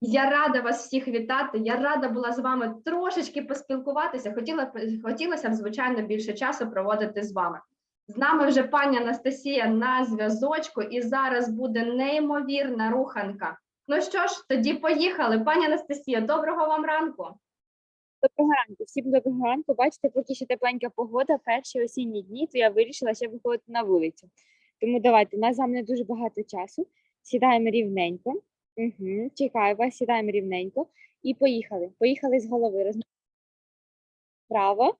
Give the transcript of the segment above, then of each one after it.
Я рада вас всіх вітати. Я рада була з вами трошечки поспілкуватися. Хотіла хотілося б, звичайно, більше часу проводити з вами. З нами вже пані Анастасія на зв'язочку, і зараз буде неймовірна руханка. Ну що ж, тоді поїхали. Пані Анастасія, доброго вам ранку. Доброго ранку, всім доброго ранку. Бачите, поки ще тепленька погода, перші осінні дні, то я вирішила ще виходити на вулицю. Тому давайте, у нас з вами не дуже багато часу. Сідаємо рівненько. Угу, вас, сідаємо рівненько. І поїхали. Поїхали з голови. Роз... Право,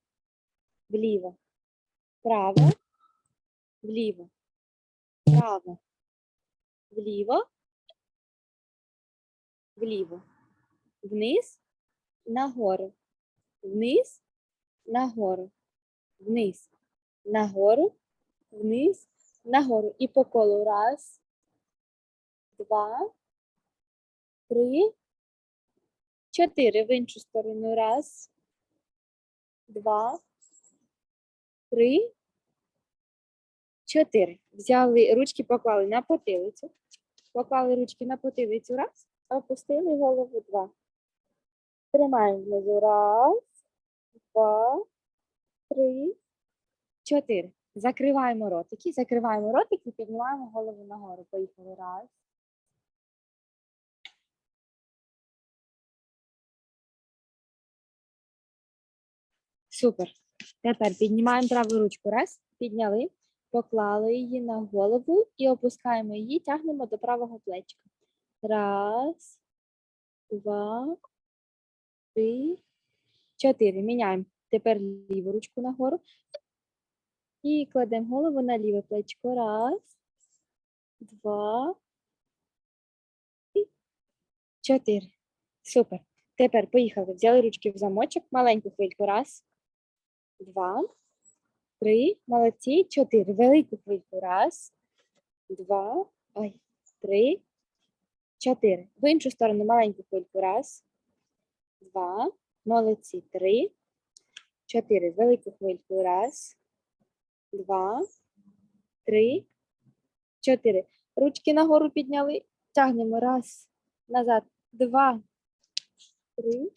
вліво, право, вліво, право, вліво, вліво, вниз, нагору. Вниз, нагору, вниз, нагору, вниз, нагору. І по колу. Раз, два, три, чотири. В іншу сторону. Раз, два, три, чотири. Взяли ручки, поклали на потилицю. Поклали ручки на потилицю. Раз, опустили голову. Два. Тримаємо внизу. Раз два, три, чотири. Закриваємо ротики, закриваємо ротик і піднімаємо голову нагору. Поїхали. Раз. Супер. Тепер піднімаємо праву ручку. Раз, підняли, поклали її на голову і опускаємо її, тягнемо до правого плечика. Раз, два, три, чотири. Міняємо. Тепер ліву ручку нагору. І кладемо голову на ліве плечко. Раз, два, і чотири. Супер. Тепер поїхали. Взяли ручки в замочок. Маленьку хвильку. Раз, два, три. Молодці. Чотири. Велику хвильку. Раз, два, ой, три, чотири. В іншу сторону маленьку хвильку. Раз, два. Молодці. Три. Чотири. Велику хвильку. Раз, два, три, чотири. Ручки нагору підняли. Тягнемо. Раз, назад. Два, три,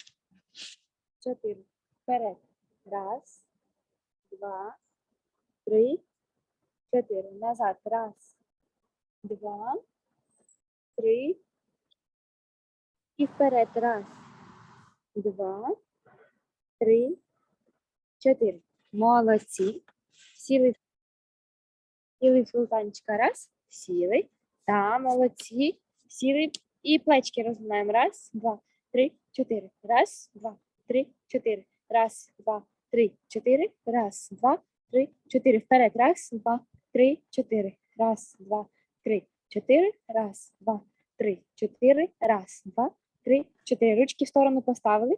чотири. Вперед. Раз, два, три, чотири. Назад. Раз, два, три. І вперед. Раз, два, три, чотири. Молодці. Сіли. Сіли султанчика. Раз. Сіли. Та, молодці. Сіли. І плечки розминаємо. Раз, два, три, чотири. Раз, два, три, чотири. Раз, два, три, чотири. Раз, два, три, чотири. Вперед. Раз, два, три, чотири. Раз, два, три, чотири. Раз, два, три, чотири. Раз, два, три, чотири. Ручки в сторону поставили.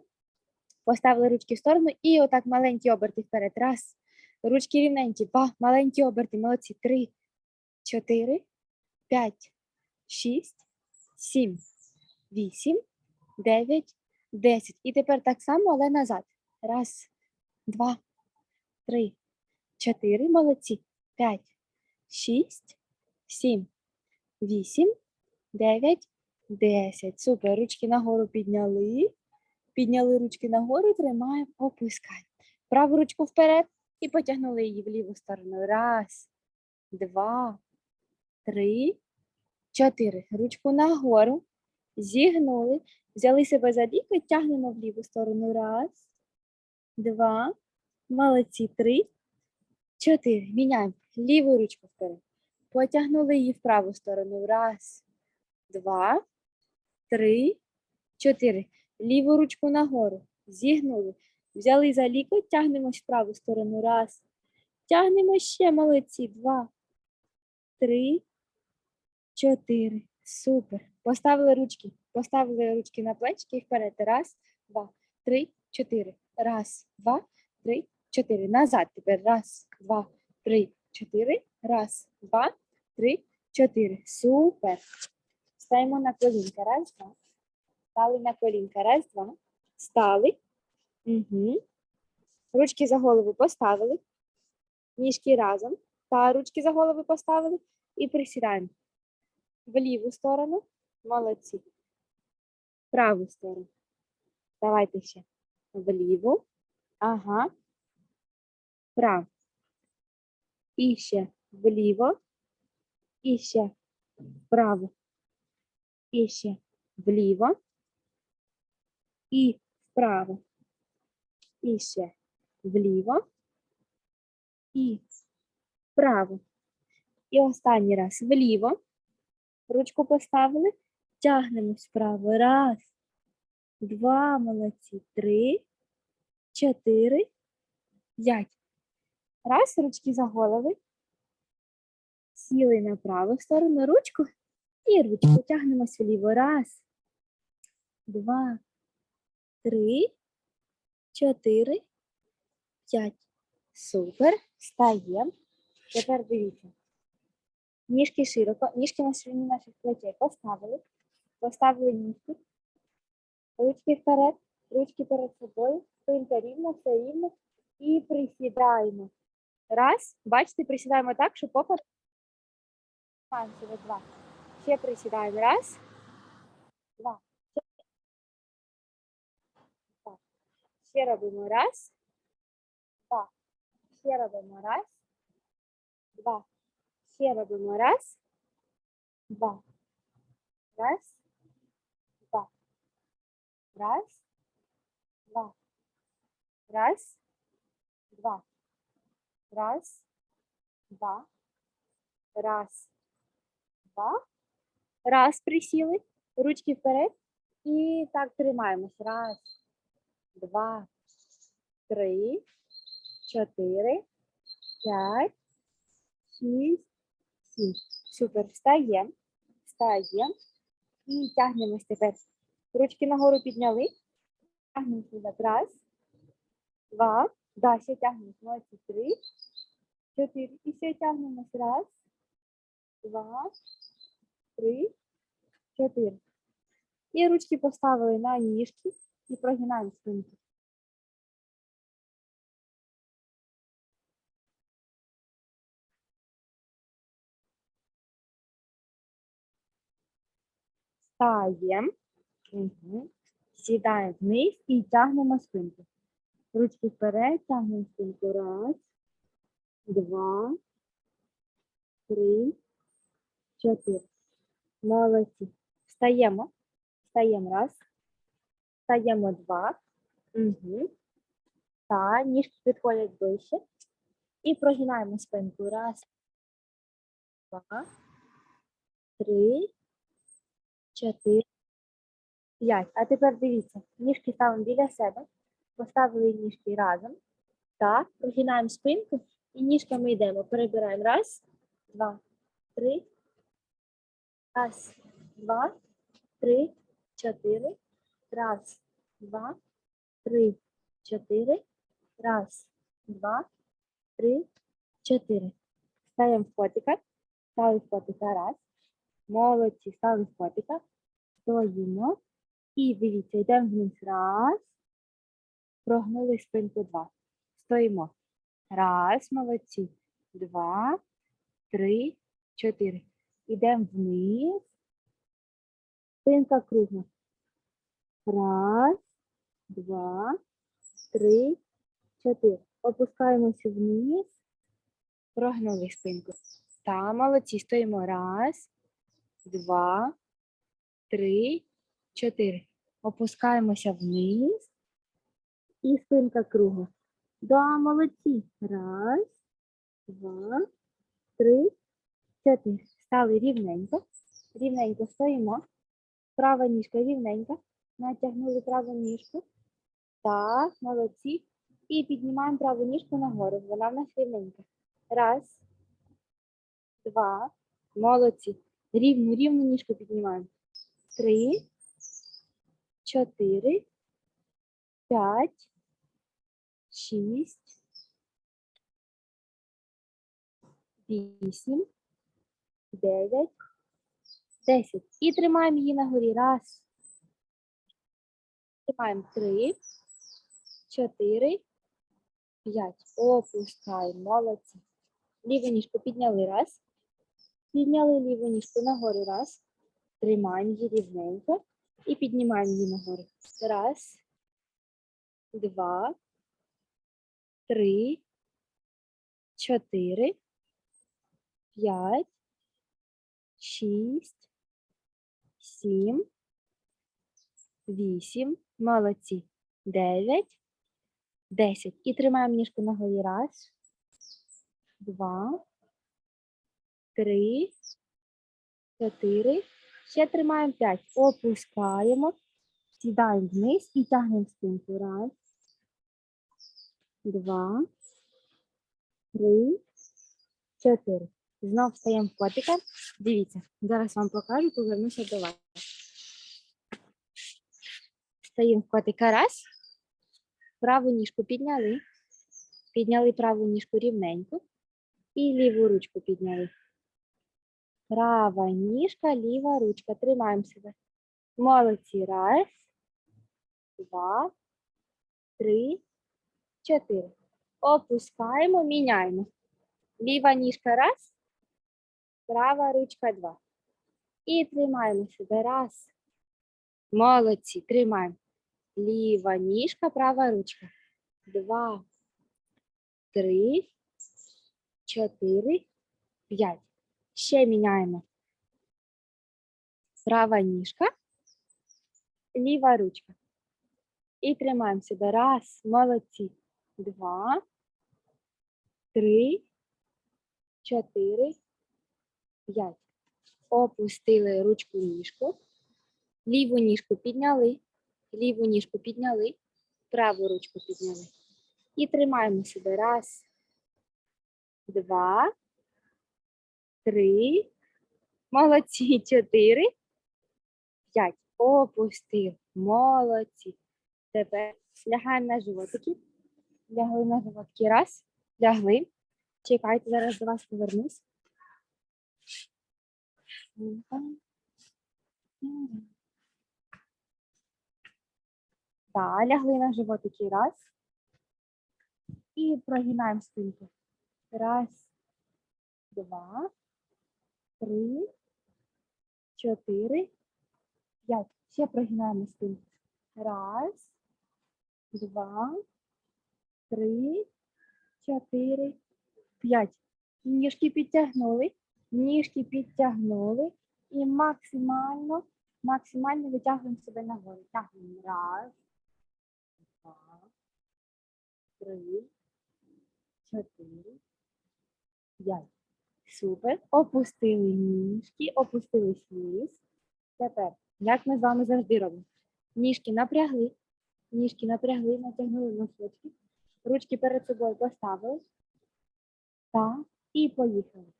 Поставили ручки в сторону і отак маленькі оберти вперед. Раз. Ручки рівненькі. Два. Маленькі оберти. Молодці. Три, чотири, п'ять, шість, сім, вісім, дев'ять, десять. І тепер так само, але назад. Раз, два, три, чотири. Молодці. П'ять, шість, сім, вісім, дев'ять, десять. Супер. Ручки нагору підняли. Підняли ручки нагору, тримаємо, опускаємо. Праву ручку вперед і потягнули її в ліву сторону. Раз, два, три, чотири. Ручку нагору. Зігнули. Взяли себе за лікоть, тягнемо в ліву сторону. Раз, два, молодці. Три, чотири. Міняємо. Ліву ручку вперед. Потягнули її в праву сторону. Раз, два, три, чотири. Ліву ручку нагору. Зігнули. Взяли за лікоть, тягнемось в праву сторону. Раз. Тягнемо ще молодці. Два, три, чотири. Супер. Поставили ручки. Поставили ручки на плечки і вперед. Раз, два, три, чотири. Раз, два, три, чотири. Назад тепер. Раз, два, три, чотири. Раз, два, три, чотири. Супер. Стаємо на колінка. Раз, два. Стали на колінка. Раз, два. Стали. Угу. Ручки за голову поставили. Ніжки разом. Та ручки за голову поставили. І присідаємо. В ліву сторону. Молодці. праву сторону. Давайте ще вліву. Ага. Вправо. І ще вліво. І ще вправо. І ще вліво. І вправо. І ще вліво. І вправо. І останній раз вліво. Ручку поставили. Тягнемось вправо. Раз, два, молодці. Три, чотири, п'ять. Раз, ручки за голови. Сіли на праву сторону ручку і ручку тягнемось вліво. Раз, два, три, чотири, п'ять. Супер. Стаємо. Тепер дивіться. Ніжки широко, ніжки на ширині наших плечей поставили. Поставили ніжки. Ручки вперед, ручки перед собою, спинка рівна, все рівно. І присідаємо. Раз. Бачите, присідаємо так, щоб попа Маємо два. Ще присідаємо. Раз. Два. Так. Ще робимо раз. Два. Ще робимо раз. Два. Ще робимо раз. Два. Раз. Два. Раз. Два. Раз. Два. Раз. Два. Раз. Два. Раз присіли. Ручки вперед. І так тримаємось. Раз. Два. Три. Чотири. П'ять. Шість. Сім. Супер. Встаємо. Встаємо. І тягнемось тепер. Ручки нагору підняли. Тягнемось назад. Раз. Два. Да, ще тягнемось. Молодці. Три. Чотири. І ще тягнемось. Раз. Два. Три. Чотири. І ручки поставили на ніжки і прогинаємо спинку. Стаємо. Угу. Сідаємо вниз і тягнемо спинку. Ручки вперед, тягнемо спинку. Раз, два, три, чотири. Молодці. Встаємо. Встаємо раз. Встаємо два. Угу. Та, ніжки підходять ближче. І прогинаємо спинку. Раз, два, три, чотири, п'ять. А тепер дивіться, ніжки ставимо біля себе, поставили ніжки разом. Так, прогинаємо спинку і ніжками йдемо. Перебираємо. Раз, два, три. Раз, два, три, чотири. Раз, два, три, чотири. Раз, два, три, чотири. Ставимо в котика. Стали в котика. Раз. Молодці, стали в котика. Стоїмо. І дивіться, йдемо вниз. Раз. Прогнули спинку два. Стоїмо. Раз, молодці. Два, три, чотири. Йдемо вниз. Спинка кругла. Раз, два, три, чотири. Опускаємося вниз. Прогнули спинку. Та, молодці. Стоїмо. Раз, два, три, чотири. Опускаємося вниз. І спинка кругла. Да, молодці. Раз, два, три, чотири. Стали рівненько. Рівненько стоїмо. Права ніжка рівненька. Натягнули праву ніжку. Так, молодці. І піднімаємо праву ніжку нагору. Вона в нас рівненька. Раз, два. Молодці. Рівну, рівну ніжку піднімаємо. Три, чотири, п'ять, шість, вісім, дев'ять, десять. І тримаємо її на горі. Раз. Тримаємо три, чотири, п'ять. Опускаємо. Молодці. Ліву ніжку підняли. Раз. Підняли ліву ніжку нагору. Раз. Тримаємо її рівненько. І піднімаємо її нагору. Раз, два, три, чотири, п'ять, шість, сім, вісім. Молодці. Дев'ять, десять. І тримаємо ніжку ногою. Раз, два, три, чотири. Ще тримаємо п'ять. Опускаємо. Сідаємо вниз і тягнемо спинку. Раз, два, три, чотири. Знов встаємо в котика. Дивіться, зараз вам покажу, повернуся до вас. Встаємо в котика. Раз. Праву ніжку підняли. Підняли праву ніжку рівненько. І ліву ручку підняли. Права ніжка, ліва ручка. Тримаємо себе. Молодці. Раз, два, три, чотири. Опускаємо, міняємо. Ліва ніжка раз, права ручка два. І тримаємо себе. Раз. Молодці. Тримаємо. Ліва ніжка, права ручка. Два, три, чотири, п'ять. Ще міняємо. Права ніжка, ліва ручка. І тримаємо себе. Раз, молодці. Два, три, чотири, п'ять. Опустили ручку ніжку. Ліву ніжку підняли. Ліву ніжку підняли. Праву ручку підняли. І тримаємо себе. Раз, два, три. Молодці. Чотири. П'ять. Опустив. Молодці. Тепер лягаємо на животики. Лягли на животки. Раз. Лягли. Чекайте, зараз до вас повернусь. Так, лягли на животики. Раз. І прогинаємо спинку. Раз, два, три, чотири, п'ять. Ще прогинаємо спинку. Раз, два, три, чотири, п'ять. Ніжки підтягнули, ніжки підтягнули і максимально, максимально витягуємо себе нагору. Тягнемо. Раз, два, три, чотири, п'ять. Супер. Опустили ніжки, опустились вниз. Тепер, як ми з вами завжди робимо? Ніжки напрягли, ніжки напрягли, натягнули носочки, ручки перед собою поставили. Так, і поїхали.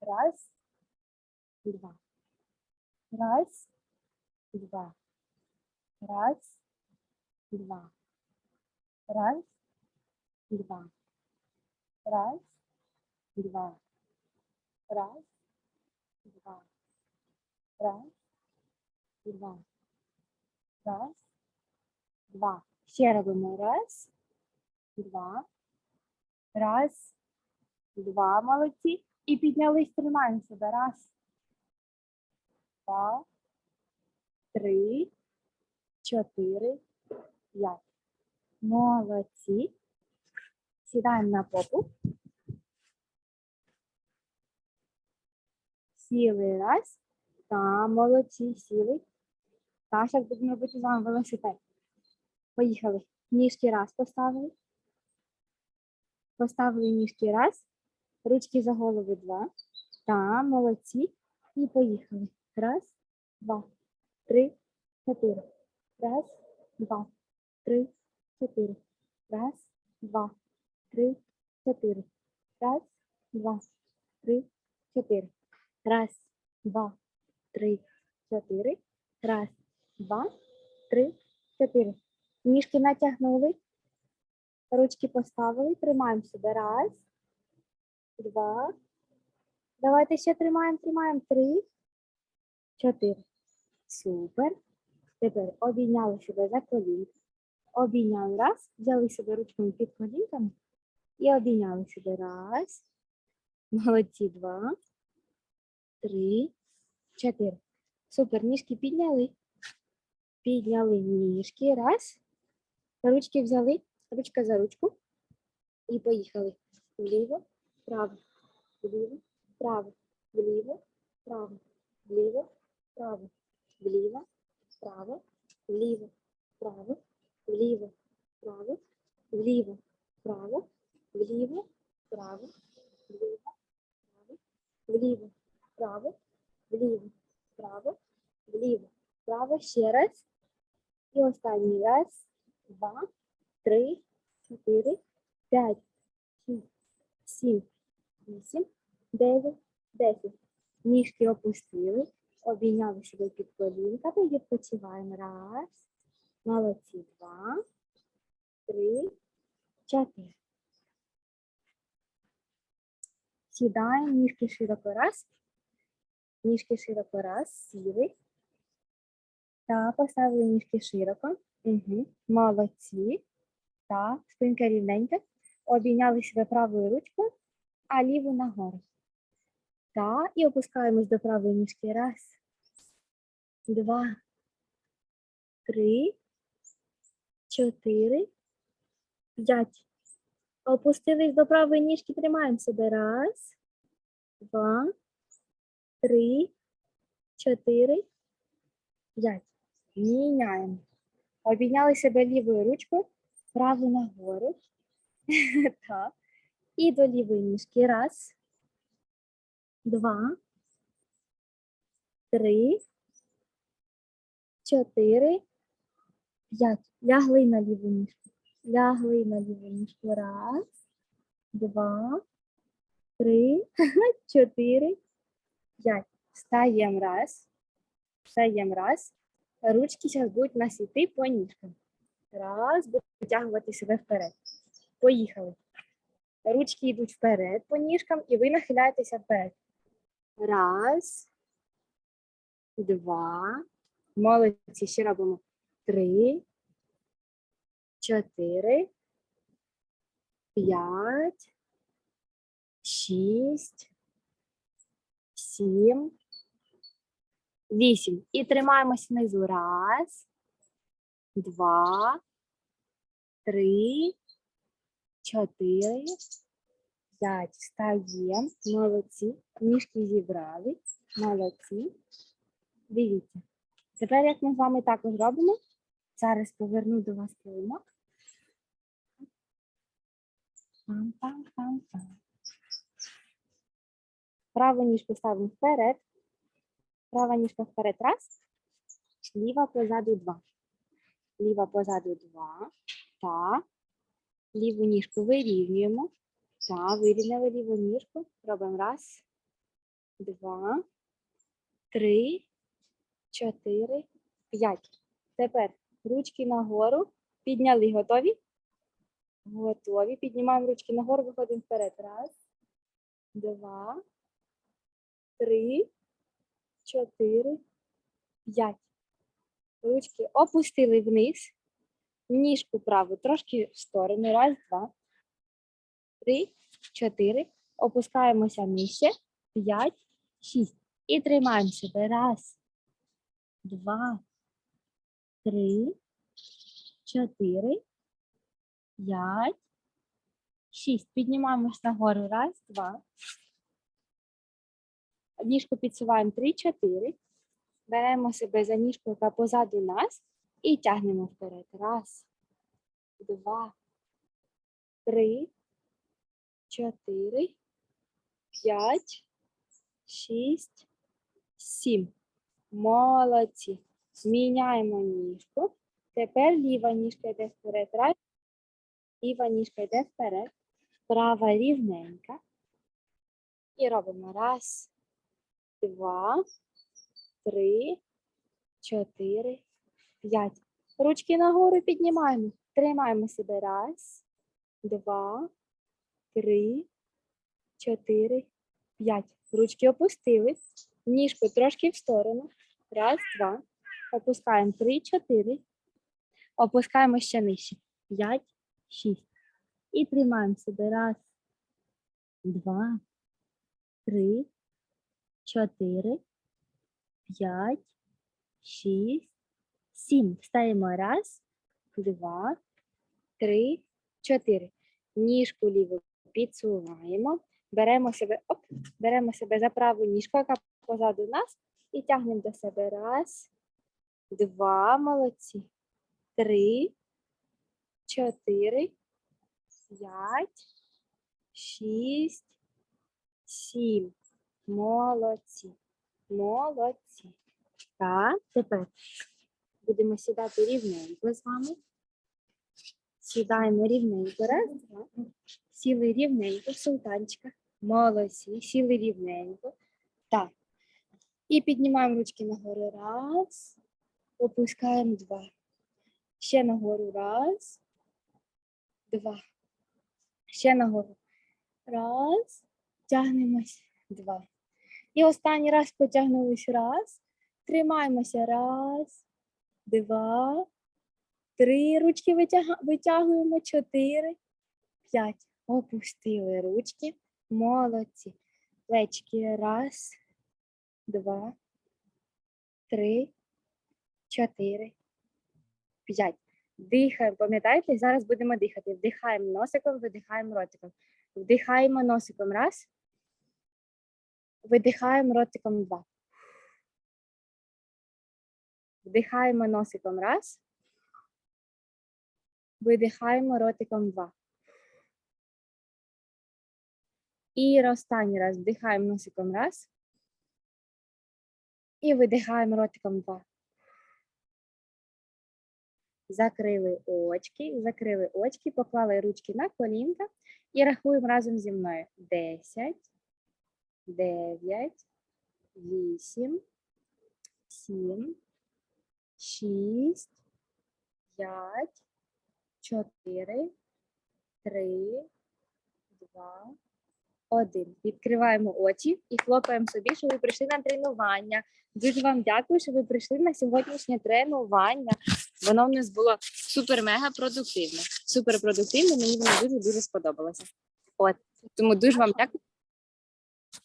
Раз, два. Раз, два. Раз, два. Раз, два. Раз, два. Раз, два. Раз, два. Раз, два. Ще робимо. Раз, два. Раз, два. Молодці. І піднялись, тримаємо себе. Раз, два, три, чотири, п'ять. Молодці. Сідаємо на попу. Сіли раз. Та, молодці, сіли. Та, зараз будемо робити з вами велосипед. Поїхали. Ніжки раз поставили. Поставили ніжки раз. Ручки за голову два. Та, молодці. І поїхали. Раз, два, три, чотири. Раз, два, три, чотири. Раз, два, три, чотири. Раз, два, три, чотири. Раз, два, три, чотири. Раз, два, три, чотири. Ніжки натягнули. Ручки поставили. Тримаємо себе. Раз, два. Давайте ще тримаємо, тримаємо. Три, чотири. Супер. Тепер обійняли себе за колінки. Обійняли раз, взяли себе ручками під колінками і обійняли себе раз. Молодці, два, три, чотири. Супер, ніжки підняли. Підняли ніжки. Раз. Ручки взяли. Ручка за ручку. І поїхали. Вліво, вправо, вліво, вправо, вліво, вправо, вліво, вправо, вліво, вправо, вліво, вправо, вліво, вправо, вліво, вправо, вліво, вправо, вліво, вправо, вліво, вправо, вліво, вправо, вліво, вправо, ще раз. І останній раз, два, три, чотири, п'ять, шість, сім, вісім, дев'ять, десять. Ніжки опустили, обійняли себе під колінками, відпочиваємо. Раз, молодці, два, три, чотири. Сідаємо, ніжки широко раз. Ніжки широко раз, сіли. Та поставили ніжки широко. Угу. Молодці. Так, спинка рівненька. Обійняли себе правою ручкою, а ліву нагору. Так, і опускаємось до правої ніжки. Раз, два, три, чотири, п'ять. Опустились до правої ніжки, тримаємо себе. Раз, два, три, чотири, п'ять. Міняємо. Обійняли себе лівою ручкою, праву нагору. Так. І до лівої ніжки. Раз, два, три, чотири, п'ять. Лягли на ліву ніжку. Лягли на ліву ніжку. Раз, два, три, чотири, п'ять. Встаємо раз. Встаємо раз. Ручки зараз будуть нас йти по ніжкам. Раз, будуть витягувати себе вперед. Поїхали. Ручки йдуть вперед по ніжкам, і ви нахиляєтеся вперед. Раз, два. Молодці. Ще робимо. Три, чотири, п'ять, шість, сім, вісім. І тримаємося внизу. Раз, два, три, чотири, п'ять. Встаємо. Молодці. Ніжки зібрали. Молодці. Дивіться. Тепер, як ми з вами також робимо, зараз поверну до вас килимок. Пам-пам-пам-пам. Праву ніжку ставимо вперед. Права ніжка вперед. Раз. Ліва позаду два. Ліва позаду два. Так. Ліву ніжку вирівнюємо. Так, вирівняли ліву ніжку. Робимо раз, два, три, чотири, п'ять. Тепер ручки нагору. Підняли. Готові? Готові. Піднімаємо ручки нагору, виходимо вперед. Раз, два, три, чотири, п'ять. Ручки опустили вниз. Ніжку праву трошки в сторону. Раз, два, три, чотири. Опускаємося нижче. П'ять, шість. І тримаємо себе. Раз, два, три, чотири, п'ять, шість. Піднімаємось нагору. Раз, два. Ніжку підсуваємо три, чотири. Беремо себе за ніжку, яка позаду нас, і тягнемо вперед. Раз, два, три, чотири, п'ять, шість, сім. Молодці. Зміняємо ніжку. Тепер ліва ніжка йде вперед. Раз. Ліва ніжка йде вперед. Права рівненька. І робимо раз, два, три, чотири, п'ять. Ручки нагору піднімаємо. Тримаємо себе. Раз, два, три, чотири, п'ять. Ручки опустили. Ніжку трошки в сторону. Раз, два. Опускаємо три, чотири. Опускаємо ще нижче. П'ять, шість. І тримаємо себе. Раз, два, три, чотири, п'ять, шість, сім. Встаємо раз, два, три, чотири. Ніжку ліву підсуваємо. Беремо себе, оп, беремо себе за праву ніжку, яка позаду нас, і тягнемо до себе. Раз, два, молодці. Три, чотири, п'ять, шість, сім. Молодці. Молодці. Так, тепер будемо сідати рівненько з вами. Сідаємо рівненько. Раз, два. Сіли рівненько, султанчика. Молодці. Сіли рівненько. Так. І піднімаємо ручки нагору. Раз. Опускаємо два. Ще нагору. Раз. Два. Ще нагору. Раз. Тягнемось. Два. І останній раз потягнулись. Раз. Тримаємося. Раз, два, три. Ручки витягуємо. Чотири, п'ять. Опустили ручки. Молодці. Плечки. Раз, два, три, чотири, п'ять. Дихаємо. Пам'ятаєте? Зараз будемо дихати. Вдихаємо носиком, видихаємо ротиком. Вдихаємо носиком. Раз. Видихаємо ротиком два. Вдихаємо носиком раз. Видихаємо ротиком два. І останній раз вдихаємо носиком раз. І видихаємо ротиком два. Закрили очки, закрили очки, поклали ручки на колінка і рахуємо разом зі мною. 10, 9, 8, 7, 6, 5, 4, 3, 2, 1. Відкриваємо очі і хлопаємо собі, що ви прийшли на тренування. Дуже вам дякую, що ви прийшли на сьогоднішнє тренування. Воно в нас було супер-мега продуктивне. Супер продуктивне, мені воно дуже дуже сподобалося. От тому дуже вам дякую.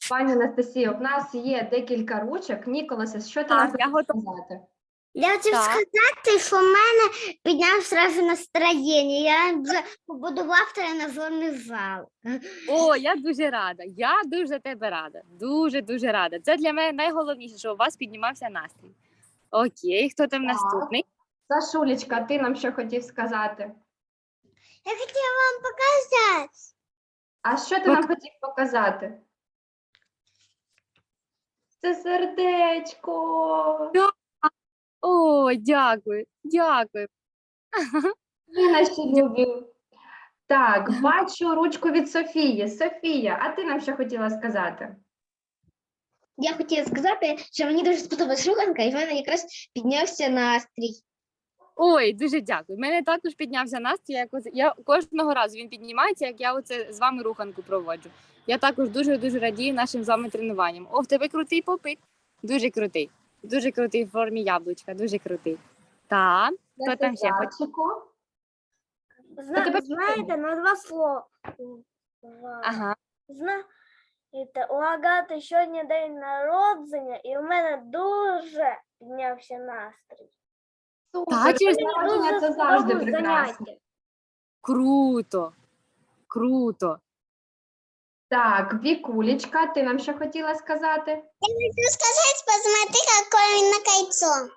Пані Анастасія, в нас є декілька ручок. Ніколасе, що ти нам Так, я хочеш готова. сказати? Я хочу Так. сказати, що в мене підняв зразу настроєння. Я вже побудував тренажерний зал. О, я дуже рада. Я дуже тебе рада. Дуже дуже рада. Це для мене найголовніше, що у вас піднімався настрій. Окей, хто там Так. наступний? Сашулечка, ти нам що хотів сказати? Я хотіла вам показати. А що ти нам хотів показати? Це сердечко. О, дякую, дякую. Ви наші любі. Так, бачу ручку від Софії. Софія, а ти нам що хотіла сказати? Я хотіла сказати, що мені дуже сподобалась руханка, і в мене якраз піднявся настрій. Ой, дуже дякую. У мене також піднявся настрій. Як я кожного разу він піднімається, як я оце з вами руханку проводжу. Я також дуже дуже радію нашим з вами тренуванням. О, в тебе крутий попит. Дуже крутий. Дуже крутий в формі яблучка, дуже крутий. Так, Хто там ще хоче? Зна- тебе знаєте, на два слова. ага. Знаєте, у Агати сьогодні день народження, і в мене дуже піднявся настрій. Супер, через народження це завжди прекрасно. Круто. Круто. Так, Вікулечка, ти нам що хотіла сказати? Я Хочу сказати, посмотри, какое він на кольцо.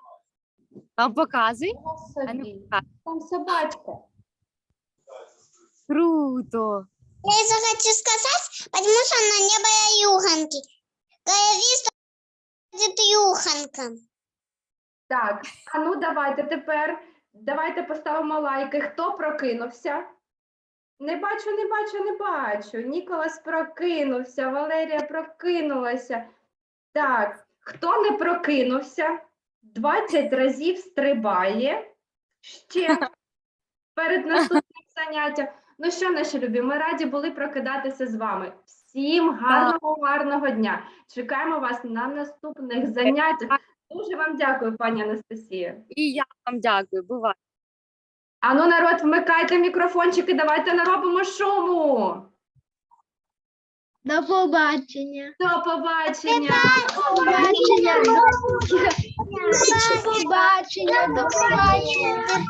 А показуй. А ну, покажи. Там собачка. Круто. Я это хочу сказать, потому что на не было юханки. Говори, будет юханка. Так, а ну давайте тепер. Давайте поставимо лайки. Хто прокинувся? Не бачу, не бачу, не бачу. Ніколас прокинувся, Валерія прокинулася. Так, хто не прокинувся? 20 разів стрибає ще перед наступним заняттям. Ну що, наші любі, ми раді були прокидатися з вами. Всім гарного, гарного дня. Чекаємо вас на наступних заняттях. Дуже вам дякую, пані Анастасія. І я вам дякую. Бувай. Ану, народ, вмикайте мікрофончики, давайте наробимо шуму. До побачення. До побачення. побачення. До побачення. До побачення.